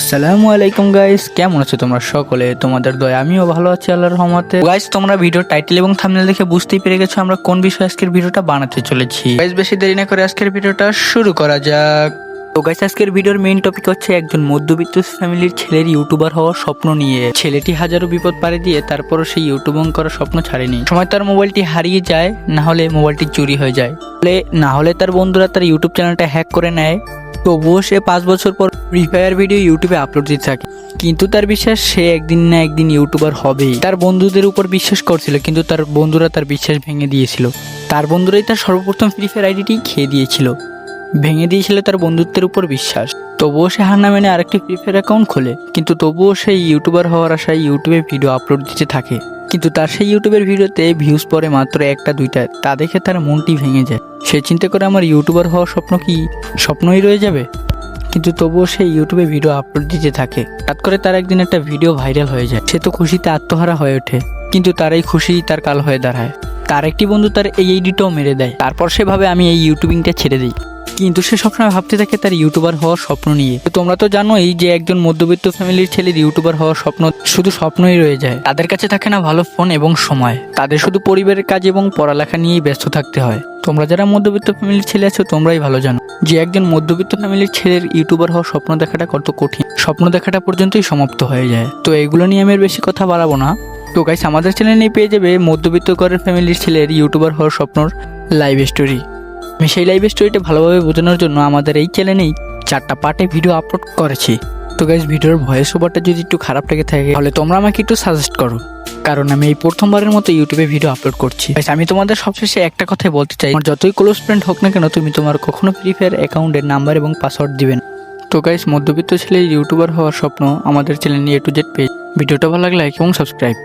আসসালামু আলাইকুম গাইস কেমন আছো তোমরা সকলে? তোমাদের দয়া, আমিও ভালো আছি, আল্লাহর রহমতে। গাইস তোমরা ভিডিও টাইটেল এবং থাম্বনেল দেখে বুঝতেই পেরে গেছো আমরা কোন বিষয়ে আজকের ভিডিওটা বানাতে চলেছি। গাইস বেশি দেরি না করে আজকের ভিডিওটা শুরু করা যাক। তো গাইস আজকের ভিডিওর মেইন টপিক হচ্ছে একজন মধ্যবিত্ত ফ্যামিলির ছেলের ইউটিউবার হওয়ার স্বপ্ন নিয়ে। ছেলেটি হাজারো বিপদ পাড়ি দিয়ে তারপরও সেই ইউটিউবিং করার স্বপ্ন ছাড়েনি। সময় তার মোবাইলটি হারিয়ে যায়, না হলে মোবাইলটি চুরি হয়ে যায়। না হলে তার বন্ধুরা তার ইউটিউব চ্যানেলটা হ্যাক করে নেয়। তবুও সে পাঁচ বছর পর ফ্রি ফায়ার ভিডিও ইউটিউবে আপলোড দিতে থাকে। কিন্তু তার বিশ্বাস সে একদিন না একদিন ইউটিউবার হবেই। তার বন্ধুদের উপর বিশ্বাস করছিল, কিন্তু তার বন্ধুরা তার বিশ্বাস ভেঙে দিয়েছিল। তার বন্ধুরাই তার সর্বপ্রথম ফ্রি ফায়ার আইডিটি খেয়ে দিয়েছিল। ভেঙে দিয়েছিল তার বন্ধুত্বের উপর বিশ্বাস। তবুও সে হার না মেনে আরেকটি ফ্রি ফায়ার অ্যাকাউন্ট খোলে। কিন্তু তবুও সে ইউটিউবার হওয়ার আশায় ইউটিউবে ভিডিও আপলোড দিতে থাকে। কিন্তু তার সেই ইউটিউবের ভিডিওতে ভিউজ পড়ে মাত্র একটা দুইটা। তা দেখে তার মনটি ভেঙে যায়। সে চিন্তা করে, আমার ইউটিউবার হওয়ার স্বপ্ন কি? স্বপ্নই রয়ে যাবে? কিন্তু তবুও সে ইউটিউবে ভিডিও আপলোড দিতে থাকে। হঠাৎ করে তার একদিন একটা ভিডিও ভাইরাল হয়ে যায়। সে তো খুশিতে আত্মহারা হয়ে ওঠে, কিন্তু তার এই খুশি তার কাল হয়ে দাঁড়ায়। তার একটি বন্ধু তার এই এইডিটাও মেরে দেয়। তারপর সেভাবে আমি এই ইউটিউবিংটা ছেড়ে দিই। কিন্তু সে সবসময় ভাবতে থাকে তার ইউটিউবার হওয়ার স্বপ্ন নিয়ে। তোমরা তো জানোই যে একজন মধ্যবিত্ত ফ্যামিলির ছেলের ইউটিউবার হওয়ার স্বপ্ন শুধু স্বপ্নই রয়ে যায়। তাদের কাছে থাকে না ভালো ফোন এবং সময়। তাদের শুধু পরিবারের কাজ এবং পড়ালেখা নিয়েই ব্যস্ত থাকতে হয়। তোমরা যারা মধ্যবিত্ত ফ্যামিলির ছেলে আছো, তোমরাই ভালো জানো যে একজন মধ্যবিত্ত ফ্যামিলির ছেলের ইউটিউবার হওয়ার স্বপ্ন দেখাটা কত কঠিন। স্বপ্ন দেখাটা পর্যন্তই সমাপ্ত হয়ে যায়। তো এগুলো নিয়ে আমি আর বেশি কথা বাড়াবো না। তো গাইস আমাদের চ্যানেলে পেয়ে যাবে মধ্যবিত্ত ঘরের ফ্যামিলির ছেলের ইউটিউবার হওয়ার স্বপ্নর লাইভ স্টোরি আমি সেই লাইভ স্টোরিটা ভালোভাবে বোঝানোর জন্য আমাদের এই চ্যানেলেই চারটা পার্টে ভিডিও আপলোড করেছি। তো গাইজ ভিডিওর ভয়েস ওভারটা যদি একটু খারাপ লেগে থাকে, তাহলে তোমরা আমাকে একটু সাজেস্ট করো। কারণ আমি এই প্রথমবারের মতো ইউটিউবে ভিডিও আপলোড করছি। আমি তোমাদের সবশেষে একটা কথাই বলতে চাই। আমার যতই ক্লোজ ফ্রেন্ড হোক না কেন, তুমি তোমার কখনো ফ্রি ফায়ার অ্যাকাউন্টের নাম্বার এবং পাসওয়ার্ড দিবেন তো গাইস মধ্যবিত্ত ছেলে ইউটিউবার হওয়ার স্বপ্ন আমাদের চ্যানেল নিয়ে টু জেড পেজ ভিডিওটা ভালো লাগলে লাইক এবং সাবস্ক্রাইব